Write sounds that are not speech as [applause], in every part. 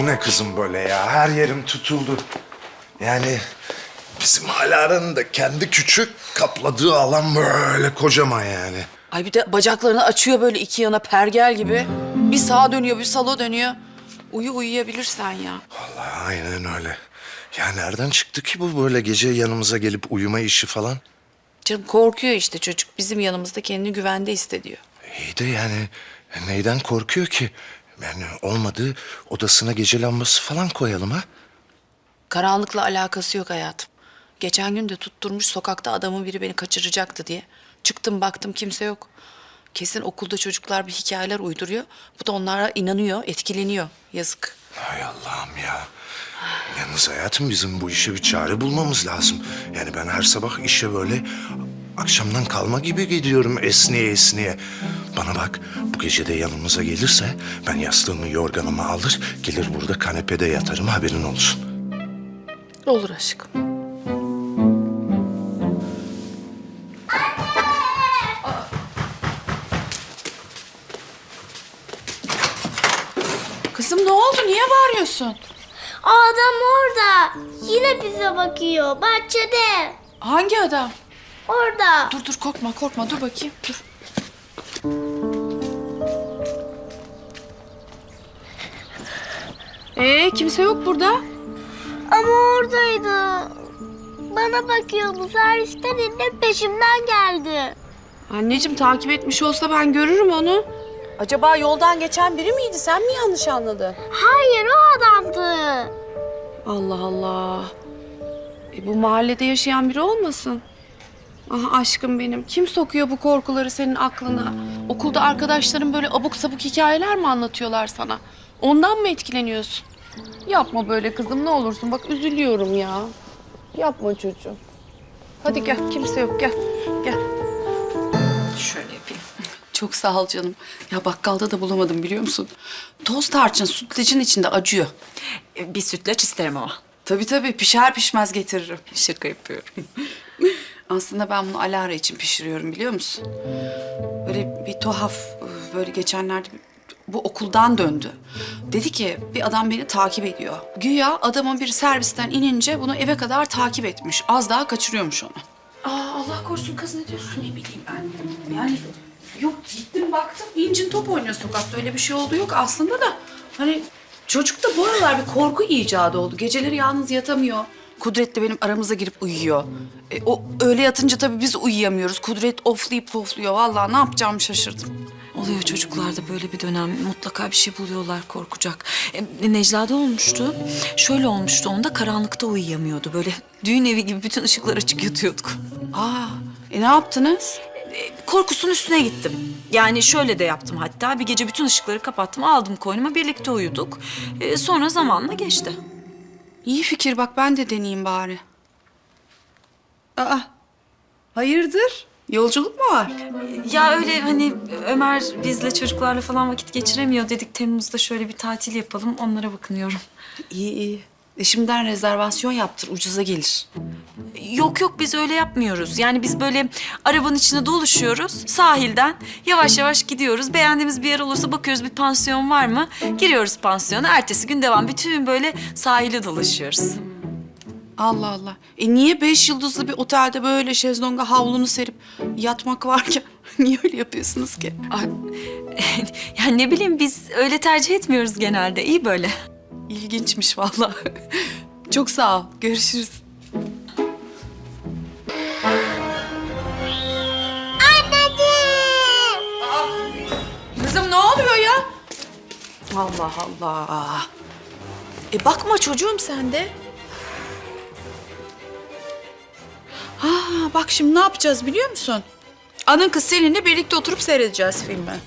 Bu ne kızım böyle ya? Her yerim tutuldu. Yani bizim Alara'nın da kendi küçük kapladığı alan böyle kocaman yani. Ay bir de bacaklarını açıyor böyle iki yana pergel gibi. Bir sağa dönüyor, bir sola dönüyor. Uyu uyuyabilirsen ya. Vallahi aynen öyle. Ya nereden çıktı ki bu böyle gece yanımıza gelip uyuma işi falan? Canım korkuyor işte çocuk. Bizim yanımızda kendini güvende hissediyor. İyi de yani neyden korkuyor ki? Yani olmadı odasına gece lambası falan koyalım ha? Karanlıkla alakası yok hayatım. Geçen gün de tutturmuş sokakta adamın biri beni kaçıracaktı diye. Çıktım baktım kimse yok. Kesin okulda çocuklar bir hikayeler uyduruyor. Bu da onlara inanıyor, etkileniyor. Yazık. Hay Allah'ım ya. Yalnız hayatım bizim bu işe bir çare bulmamız lazım. Yani ben her sabah işe böyle akşamdan kalma gibi gidiyorum esneye esneye. Bana bak bu gece de yanımıza gelirse ben yastığımı yorganımı alır gelir burada kanepede yatarım haberin olsun. Olur aşkım. Kızım ne oldu? Niye bağırıyorsun? Adam orada. Yine bize bakıyor. Bahçede. Hangi adam? Orada. Dur dur korkma korkma dur bakayım dur. Ee kimse yok burada. Ama oradaydı. Bana bakıyordu. Servisten indim peşimden geldi. Anneciğim takip etmiş olsa ben görürüm onu. Acaba yoldan geçen biri miydi? Sen mi yanlış anladın? Hayır o adamdı. Allah Allah. E, bu mahallede yaşayan biri olmasın? Aha aşkım benim. Kim sokuyor bu korkuları senin aklına? Okulda arkadaşların böyle abuk sabuk hikayeler mi anlatıyorlar sana? Ondan mı etkileniyorsun? Yapma böyle kızım ne olursun. Bak üzülüyorum ya. Yapma çocuğum. Hadi gel. Kimse yok. Gel. Gel. Şöyle yapayım. Çok sağ ol canım. Ya bakkalda da bulamadım biliyor musun? Toz tarçın sütlacın içinde acıyor. E, Bir sütlaç isterim ama. Tabii tabii pişer pişmez getiririm. Şaka yapıyorum. [laughs] Aslında ben bunu Alara için pişiriyorum biliyor musun? Böyle bir tuhaf böyle geçenlerde bu okuldan döndü. Dedi ki bir adam beni takip ediyor. Güya adamın bir servisten inince bunu eve kadar takip etmiş. Az daha kaçırıyormuş onu. Aa Allah korusun kız ne diyorsun? Ne bileyim ben. Yani yok gittim baktım incin top oynuyor sokakta öyle bir şey oldu yok aslında da. Hani çocuk da bu aralar bir korku icadı oldu. Geceleri yalnız yatamıyor. Kudret de benim aramıza girip uyuyor. E, o öyle yatınca tabii biz uyuyamıyoruz. Kudret oflayıp pofluyor. Vallahi ne yapacağımı şaşırdım. Oluyor çocuklarda böyle bir dönem. Mutlaka bir şey buluyorlar korkacak. E, Necla'da olmuştu. Şöyle olmuştu. Onda karanlıkta uyuyamıyordu. Böyle düğün evi gibi bütün ışıklar açık yatıyorduk. Aa, e ne yaptınız? E, korkusunun üstüne gittim. Yani şöyle de yaptım hatta. Bir gece bütün ışıkları kapattım. Aldım koynuma. Birlikte uyuduk. E, sonra zamanla geçti. İyi fikir bak ben de deneyeyim bari. Aa, hayırdır? Yolculuk mu var? Ya öyle hani Ömer bizle çocuklarla falan vakit geçiremiyor dedik. Temmuz'da şöyle bir tatil yapalım. Onlara bakınıyorum. İyi iyi. E şimdiden rezervasyon yaptır, ucuza gelir. Yok yok biz öyle yapmıyoruz. Yani biz böyle arabanın içine doluşuyoruz sahilden. Yavaş yavaş gidiyoruz. Beğendiğimiz bir yer olursa bakıyoruz bir pansiyon var mı? Giriyoruz pansiyona. Ertesi gün devam. Bütün böyle sahile dolaşıyoruz. Allah Allah. E niye beş yıldızlı bir otelde böyle şezlonga havlunu serip yatmak varken [laughs] niye öyle yapıyorsunuz ki? Ay, [laughs] yani ne bileyim biz öyle tercih etmiyoruz genelde. İyi böyle. İlginçmiş vallahi. Çok sağ ol. Görüşürüz. Kızım ne oluyor ya? Allah Allah. E bakma çocuğum sen de. Ha bak şimdi ne yapacağız biliyor musun? Anın kız seninle birlikte oturup seyredeceğiz filmi.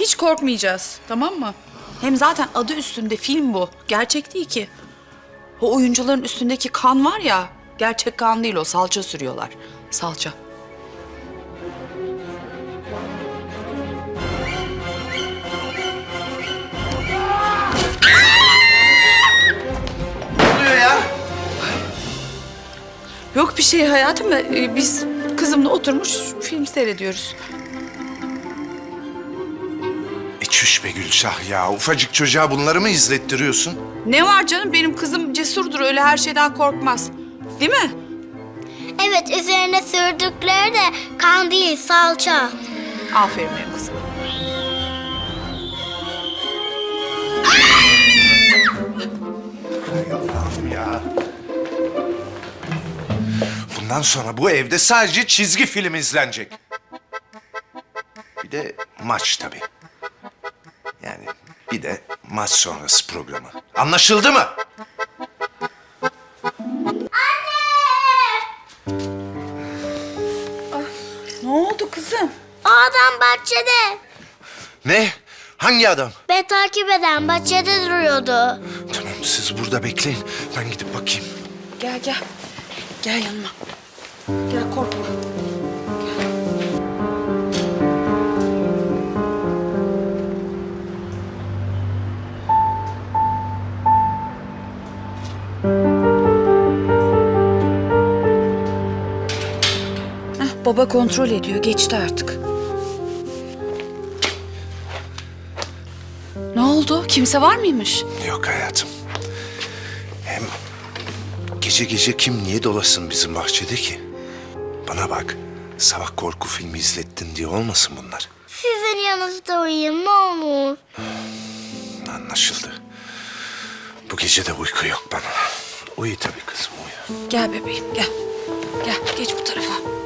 Hiç korkmayacağız tamam mı? Hem zaten adı üstünde film bu. Gerçek değil ki. O oyuncuların üstündeki kan var ya, gerçek kan değil o, salça sürüyorlar. Salça. Oluyor ya? Yok bir şey hayatım da e, biz kızımla oturmuş film seyrediyoruz. Çüş be Gülşah ya. Ufacık çocuğa bunları mı izlettiriyorsun? Ne var canım benim kızım cesurdur öyle her şeyden korkmaz. Değil mi? Evet üzerine sürdükleri de kan değil salça. Aferin benim kızım. Hay Allah'ım ya. Bundan sonra bu evde sadece çizgi film izlenecek. Bir de maç tabii. Bir de maç sonrası programı. Anlaşıldı mı? Ne oldu kızım? O adam bahçede. Ne? Hangi adam? Beni takip eden bahçede duruyordu. Tamam siz burada bekleyin. Ben gidip bakayım. Gel gel. Gel yanıma. Gel korkma. Baba kontrol ediyor. Geçti artık. Ne oldu? Kimse var mıymış? Yok hayatım. Hem gece gece kim niye dolasın bizim bahçede ki? Bana bak. Sabah korku filmi izlettin diye olmasın bunlar. Sizin yanınızda uyuyayım ne olur. Anlaşıldı. Bu gece de uyku yok bana. Uyu tabii kızım uyu. Gel bebeğim gel. Gel geç bu tarafa.